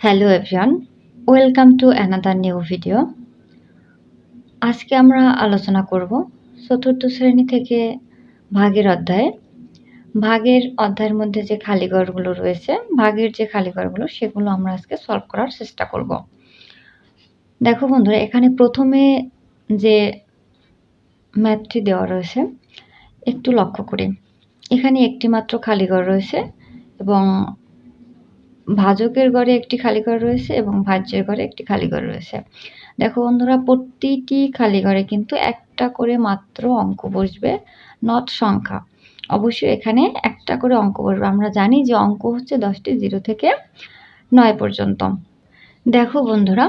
Hello everyone welcome to another new video আজকে আমরা আলোচনা করব চতুর্থ শ্রেণি থেকে ভাগের অধ্যায়ে। ভাগের অধ্যায়ের মধ্যে যে খালিঘরগুলো রয়েছে, ভাগের যে খালিঘরগুলো, সেগুলো আমরা আজকে সলভ করার চেষ্টা করব। দেখো বন্ধুরা, এখানে প্রথমে যে ম্যাথটি দেওয়া রয়েছে, একটু লক্ষ্য করি। এখানে একটি মাত্র খালিঘর রয়েছে এবং ভাজকের ঘরে একটি খালি ঘর রয়েছে এবং ভাজ্যের ঘরে একটি খালি ঘর রয়েছে। দেখো বন্ধুরা, প্রতিটি খালি ঘরে কিন্তু একটা করে মাত্র অঙ্ক বসবে নট সংখ্যা। অবশ্যই এখানে একটা করে অঙ্ক বসবে। আমরা জানি যে অঙ্ক হচ্ছে দশটি, জিরো থেকে নয় পর্যন্ত। দেখো বন্ধুরা,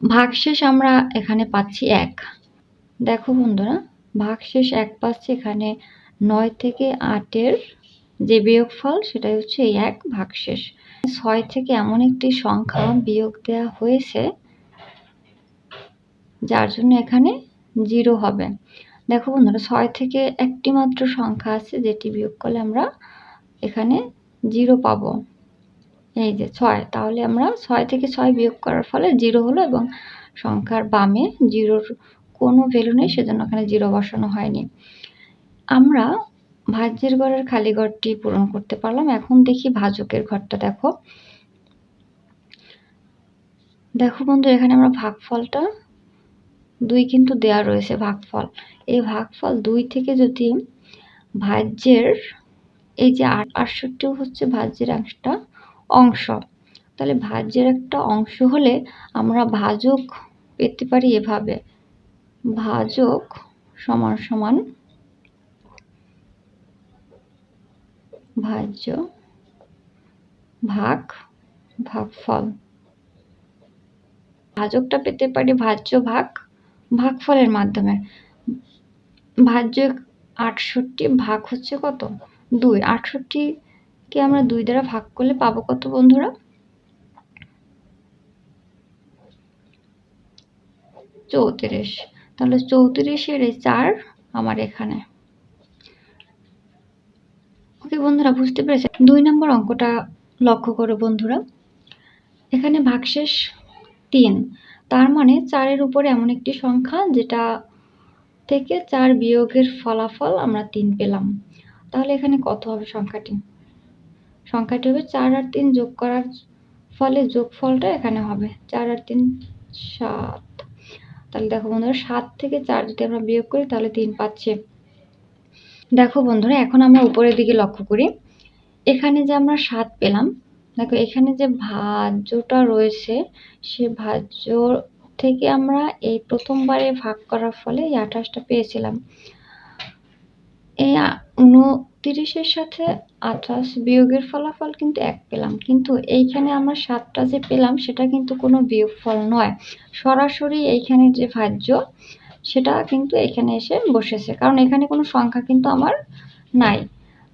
ভাগশেষ আমরা এখানে পাচ্ছি এক। দেখো বন্ধুরা, ভাগশেষ এক পাচ্ছি এখানে নয় থেকে আটের যে বিয়োগফল সেটাই হচ্ছে এই এক ভাগশেষ। ছয় থেকে এমন একটি সংখ্যা বিয়োগ দেওয়া হয়েছে, যার জন্য এখানে জিরো হবে। দেখো বন্ধুরা, ছয় থেকে একটি মাত্র সংখ্যা আছে, যেটি বিয়োগ করলে আমরা এখানে জিরো পাবো। এই যে ছয়, তাহলে আমরা ছয় থেকে ছয় বিয়োগ করার ফলে জিরো হলো এবং সংখ্যার বামে জিরোর কোনো ভ্যালু নেই, সেজন্য এখানে জিরো বসানো হয়নি। আমরা ভাজ্যের ঘরের খালি ঘরটি পূরণ করতে পারলাম। এখন দেখি ভাজকের ঘরটা দেখো। দেখো বন্ধু, এখানে আমরা ভাগফলটা দুই কিন্তু দেয়া রয়েছে ভাগফল। এই ভাগফল দুই থেকে যদি ভাজ্যের এই যে আটষট্টি হচ্ছে ভাজ্যের একটা অংশ। তাহলে ভাজ্যের একটা অংশ হলে আমরা ভাজক পেতে পারি এভাবে। ভাজক সমান সমান ভাজ্য, ভাগ, ভাগফল। ভাজকটা পেতে পারি ভাজ্য, ভাগ, ভাগফলের মাধ্যমে। ভাজ্য আটষট্টি, ভাগ হচ্ছে কত? দুই। আটষট্টিকে আমরা দুই দ্বারা ভাগ করলে পাবো কত বন্ধুরা? চৌত্রিশ। তাহলে চৌত্রিশের এই চার আমার এখানে। ওকে বন্ধুরা, বুঝতে পেরেছে দুই নম্বর অঙ্কটা লক্ষ্য করো বন্ধুরা। এখানে ভাগশেষ তিন। তার মানে চারের উপরে এমন একটি সংখ্যা যেটা থেকে চার বিয়োগের ফলাফল আমরা তিন পেলাম। তাহলে এখানে কত হবে সংখ্যাটি? সংখ্যাটি হবে চার আর তিন যোগ করার ফলে যোগফলটা এখানে হবে চার আর তিন সাত। তাহলে দেখো বন্ধুরা, সাত থেকে চার যদি আমরা বিয়োগ করি, তাহলে তিন পাচ্ছে। দেখো বন্ধুরা, এখন আমরা উপরের দিকে লক্ষ্য করি। এখানে যে আমরা সাত পেলাম, দেখো এখানে যে ভাজ্যটা রয়েছে, সে ভাজ্য থেকে আমরা এই প্রথমবারে ভাগ করার ফলে এই আঠাশটা পেয়েছিলাম। এই উনতিরিশের সাথে আঠাশ বিয়োগের ফলাফল কিন্তু এক পেলাম। কিন্তু এইখানে আমরা সাতটা যে পেলাম, সেটা কিন্তু কোনো বিয়োগ ফল নয়। সরাসরি এইখানে যে ভাজ্য সেটা কিন্তু এখানে এসে বসেছে। কারণ এখানে কোনো সংখ্যা কিন্তু আমার নাই।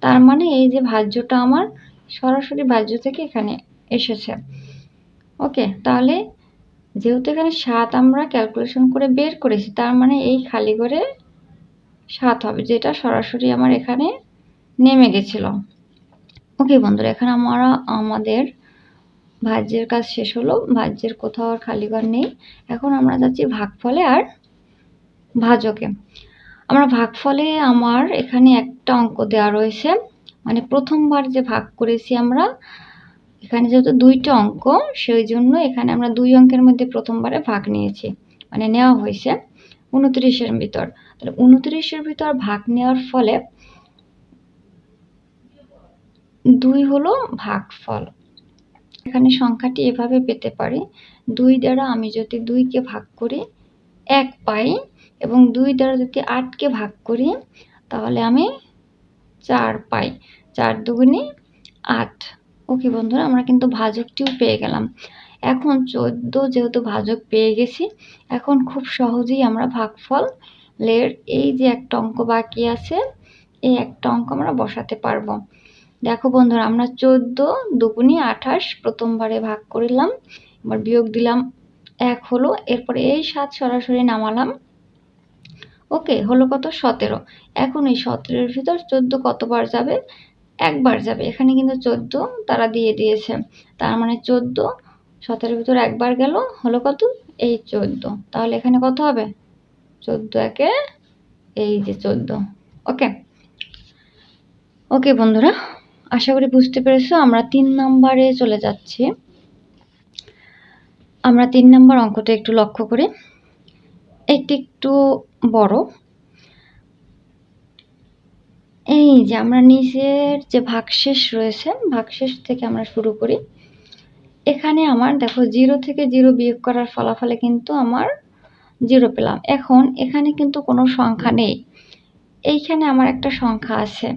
তার মানে এই যে ভাজ্যটা আমার সরাসরি ভাজ্য থেকে এখানে এসেছে। ওকে, তাহলে যেহেতু এখানে সাত আমরা ক্যালকুলেশন করে বের করেছি, তার মানে এই খালি করে সাত হবে, যেটা সরাসরি আমার এখানে নেমে গেছিল। ওকে বন্ধুরা, এখানে আমরা আমাদের ভাজ্যের কাজ শেষ হলো। ভাজ্যের কোথাও আর খালিঘর নেই। এখন আমরা যাচ্ছি ভাগফলে আর ভাজকে। আমরা ভাগফলে আমার এখানে একটা অঙ্ক দেওয়া রয়েছে। মানে প্রথমবার যে ভাগ করেছি আমরা, এখানে যেহেতু দুইটা অঙ্ক, সেই জন্য এখানে আমরা দুই অঙ্কের মধ্যে প্রথমবারে ভাগ নিয়েছি। মানে নেওয়া হয়েছে উনত্রিশের ভিতর। তাহলে উনত্রিশের ভিতর ভাগ নেওয়ার ফলে দুই হলো ভাগফল। এখানে সংখ্যাটি এভাবে পেতে পারি। দুই দ্বারা আমি যদি দুইকে ভাগ করি, এক পাই এবং দুই দ্বারা যদি আটকে ভাগ করি, তাহলে আমি চার পাই। চার দুগুণে আট। ওকে বন্ধুরা, আমরা কিন্তু ভাজকটিও পেয়ে গেলাম। এখন চোদ্দ যেহেতু ভাজক পেয়ে গেছি, এখন খুব সহজেই আমরা ভাগফল লের এই যে একটা অঙ্ক বাকি আছে, এই একটা অঙ্ক আমরা বসাতে পারব। দেখো বন্ধুরা, আমরা চোদ্দ দুগুণি আঠাশ প্রথমবারে ভাগ করিলাম, এবার বিয়োগ দিলাম এক হলো, এরপরে এই সাত সরাসরি নামালাম। ওকে, হলো কত? সতেরো। এখন এই সতেরোর ভিতর চোদ্দ কতবার যাবে? একবার যাবে। এখানে কিন্তু চোদ্দ তারা দিয়ে দিয়েছে। তার মানে চোদ্দ, সতেরোর ভিতর একবার গেল, হলো কত? এই চোদ্দ। তাহলে এখানে কত হবে? চোদ্দ একে এই যে চোদ্দ। ওকে। ওকে বন্ধুরা, আশা করি বুঝতে পেরেছ, আমরা তিন নাম্বারে চলে যাচ্ছি। আমরা তিন নাম্বার অঙ্কটা একটু লক্ষ্য করি। একটি একটু বড়। এই যে আমরা নিচের যে ভাগশেষ রয়েছে, ভাগশেষ থেকে আমরা শুরু করি। এখানে আমার, দেখো, জিরো থেকে জিরো বিয়োগ করার ফলাফলে কিন্তু আমার জিরো পেলাম। এখন এখানে কিন্তু কোনো সংখ্যা নেই। এইখানে আমার একটা সংখ্যা আছে।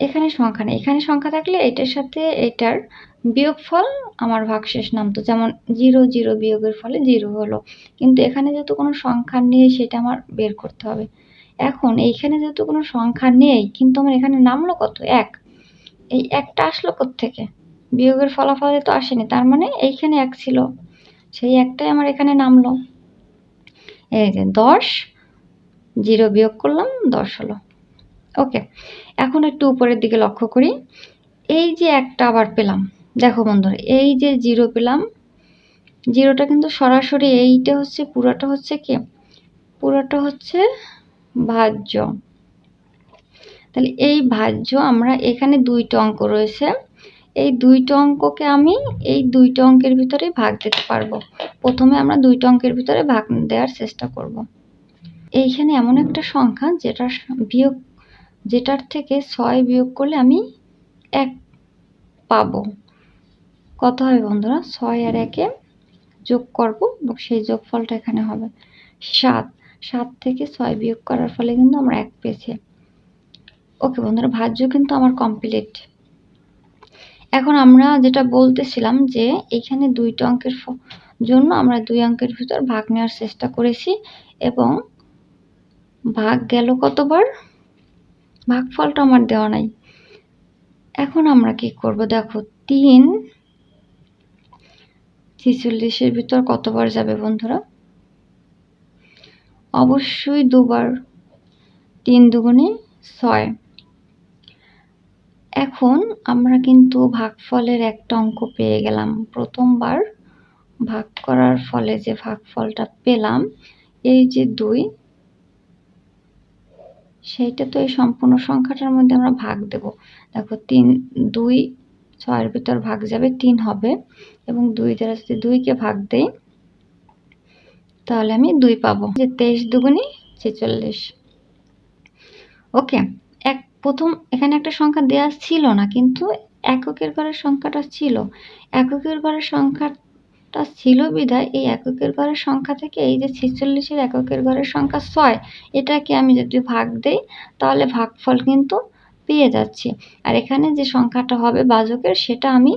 এখানে সংখ্যা নেই। এখানে সংখ্যা থাকলে এটার সাথে এটার বিয়োগফল আমার ভাগশেষ নামতো যেমন জিরো জিরো বিয়োগের ফলে জিরো হলো। কিন্তু এখানে যেহেতু কোনো সংখ্যা নেই, সেটা আমার বের করতে হবে। এখন এইখানে যেহেতু কোনো সংখ্যা নেই, কিন্তু আমার এখানে নামলো কত? এক। এই একটা আসলো থেকে বিয়োগের ফলাফলে তো আসেনি, তার মানে এইখানে এক ছিল। সেই একটাই আমার এখানে নামলো। এই যে দশ, জিরো বিয়োগ করলাম, দশ হলো। ওকে, এখন একটু উপরের দিকে লক্ষ্য করি। এই যে একটা আবার পেলাম। দেখো বন্ধুরা এই যে জিরো পেলাম, জিরোটা কিন্তু সরাসরি এইটা হচ্ছে, পুরোটা হচ্ছে কি? পুরোটা হচ্ছে ভাজ্য। তাহলে এই ভাজ্য আমরা এখানে দুইটা অঙ্ক রয়েছে। এই দুইটা অঙ্ককে আমি এই দুইটা অঙ্কের ভিতরে ভাগ দিতে পারব। প্রথমে আমরা দুইটা অঙ্কের ভিতরে ভাগ দেওয়ার চেষ্টা করব। এইখানে এমন একটা সংখ্যা যেটা বিয়োগ, যেটার থেকে ছয় বিয়োগ করলে আমি এক পাবো। কত হবে বন্ধুরা? ছয় আর একে যোগ করব এবং সেই যোগফলটা এখানে হবে সাত। সাত থেকে ছয় বিয়োগ করার ফলে কিন্তু আমরা এক পেয়েছি। ওকে বন্ধুরা, ভাজ্য কিন্তু আমার কমপ্লিট এখন আমরা যেটা বলতেছিলাম যে এখানে দুইটা অঙ্কের জন্য আমরা দুই অঙ্কের ভিতর ভাগ নেওয়ার চেষ্টা করেছি এবং ভাগ গেল কতবার? ভাগফলটা আমার দেওয়া নাই। এখন আমরা কি করব? দেখো, তিন ছিচল্লিশের ভিতর কতবার যাবে বন্ধুরা? অবশ্যই দুবার। তিন দুগুণে ছয়। এখন আমরা কিন্তু ভাগফলের একটা অঙ্ক পেয়ে গেলাম। প্রথমবার ভাগ করার ফলে যে ভাগফলটা পেলাম, এই যে দুই, সেইটা তো এই সম্পূর্ণ সংখ্যাটার মধ্যে আমরা ভাগ দেব। দেখো তিন, দুই ছয়ের ভিতর ভাগ যাবে তিন হবে এবং দুই দ্বারা যদি দুইকে ভাগ দেই, তাহলে আমি দুই পাবো। যে তেইশ দুগুণি ছেচল্লিশ। ওকে, এক, প্রথম এখানে একটা সংখ্যা দেওয়া ছিল না, কিন্তু এককের ঘরের সংখ্যাটা ছিল। এককের ঘরের সংখ্যাটা ছিল বিধায় এই এককের ঘরের সংখ্যা থেকে এই যে ছেচল্লিশের এককের ঘরের সংখ্যা ছয়, এটাকে আমি যদি ভাগ দেই, তাহলে ভাগফল কিন্তু পেয়ে যাচ্ছি। আর এখানে যে সংখ্যাটা হবে বাজকের, সেটা আমি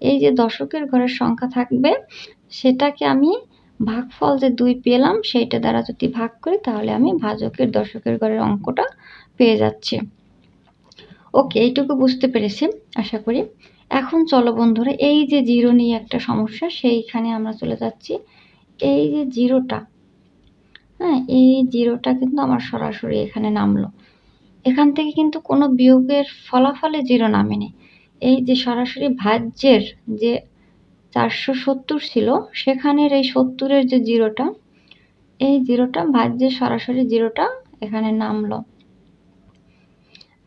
এই যে দশকের ঘরের সংখ্যা থাকবে, সেটাকে আমি ভাগফল যে দুই পেলাম, সেইটা দ্বারা যদি ভাগ করি, তাহলে আমি ভাজকের দশকের ঘরের অঙ্কটা পেয়ে যাচ্ছি। ওকে, এইটুকু বুঝতে পেরেছি, আশা করি। এখন চলো বন্ধুরা, এই যে জিরো নিয়ে একটা সমস্যা, সেইখানে আমরা চলে যাচ্ছি। এই যে জিরোটা হ্যাঁ এই জিরোটা কিন্তু আমার সরাসরি এখানে নামলো। এখান থেকে কিন্তু কোনো বিয়োগের ফলাফলে জিরো নামেনি। এই যে সরাসরি ভাজ্যের যে চারশো সত্তর ছিল, সেখানের এই সত্তরের যে জিরোটা, এই জিরোটা ভাজ্যের সরাসরি জিরোটা এখানে নামলো।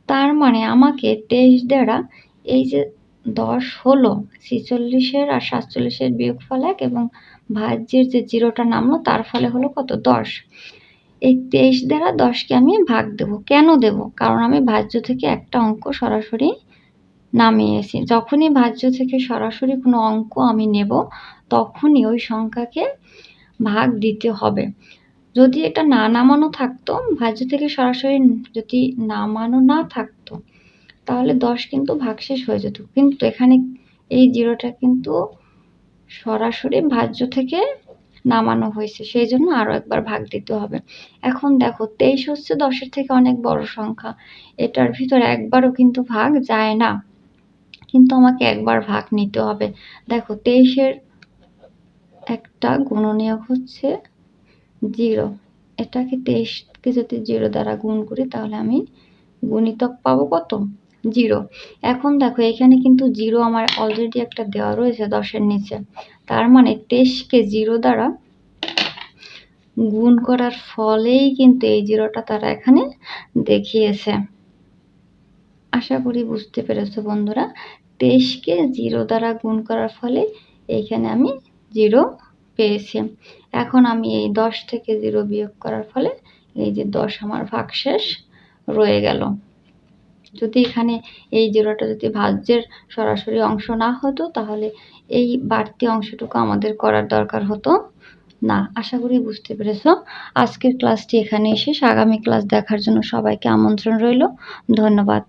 তার মানে আমাকে তেইশ দ্বারা এই যে দশ হলো, ছিচল্লিশের আর সাতচল্লিশের বিয়োগ বিয়োগফল এক এবং ভাজ্যের যে জিরোটা নামলো, তার ফলে হলো কত? দশ। এই তেইশ দ্বারা দশকে আমি ভাগ দেব। কেন দেব? কারণ আমি ভাজ্য থেকে একটা অঙ্ক সরাসরি নামিয়েছি। যখনই ভাজ্য থেকে সরাসরি কোনো অঙ্ক আমি নেব, তখনই ওই সংখ্যাকে ভাগ দিতে হবে। যদি এটা না নামানো থাকতো, ভাজ্য থেকে সরাসরি যদি নামানো না থাকতো, তাহলে দশ কিন্তু ভাগশেষ হয়ে যেত। কিন্তু এখানে এই জিরোটা কিন্তু সরাসরি ভাজ্য থেকে নামানো হয়েছে। সেই জন্য আরও একবার ভাগ দিতে হবে। এখন দেখো, তেইশ হচ্ছে দশের থেকে অনেক বড় সংখ্যা। এটার ভিতরে একবারও কিন্তু ভাগ যায় না। কিন্তু আমাকে একবার ভাগ নিতে হবে। দেখো, তেইশের একটা গুণনীয়ক হচ্ছে জিরো। এটাকে তেইশকে যদি জিরো দ্বারা গুণ করি, তাহলে আমি গুণিতক পাবো কত? জিরো। এখন দেখো, এখানে কিন্তু জিরো আমার অলরেডি একটা দেওয়া রয়েছে দশের নিচে। তার মানে তেইশকে জিরো দ্বারা গুণ করার ফলেই কিন্তু এই জিরোটা তারা এখানে দেখিয়েছে। আশা করি বুঝতে পেরেছ বন্ধুরা তেইশকে জিরো দ্বারা গুণ করার ফলে এইখানে আমি জিরো পেয়েছি। এখন আমি এই দশ থেকে জিরো বিয়োগ করার ফলে এই যে দশ আমার ভাগশেষ রয়ে গেল। যদি এখানে এই জিরোটা যদি ভাজ্যের সরাসরি অংশ না হতো, তাহলে এই বাড়তি অংশটুকু আমাদের করার দরকার হতো না। আশা করি বুঝতে পেরেছ। আজকের ক্লাসটি এখানে শেষ। আগামী ক্লাস দেখার জন্য সবাইকে আমন্ত্রণ রইল। ধন্যবাদ।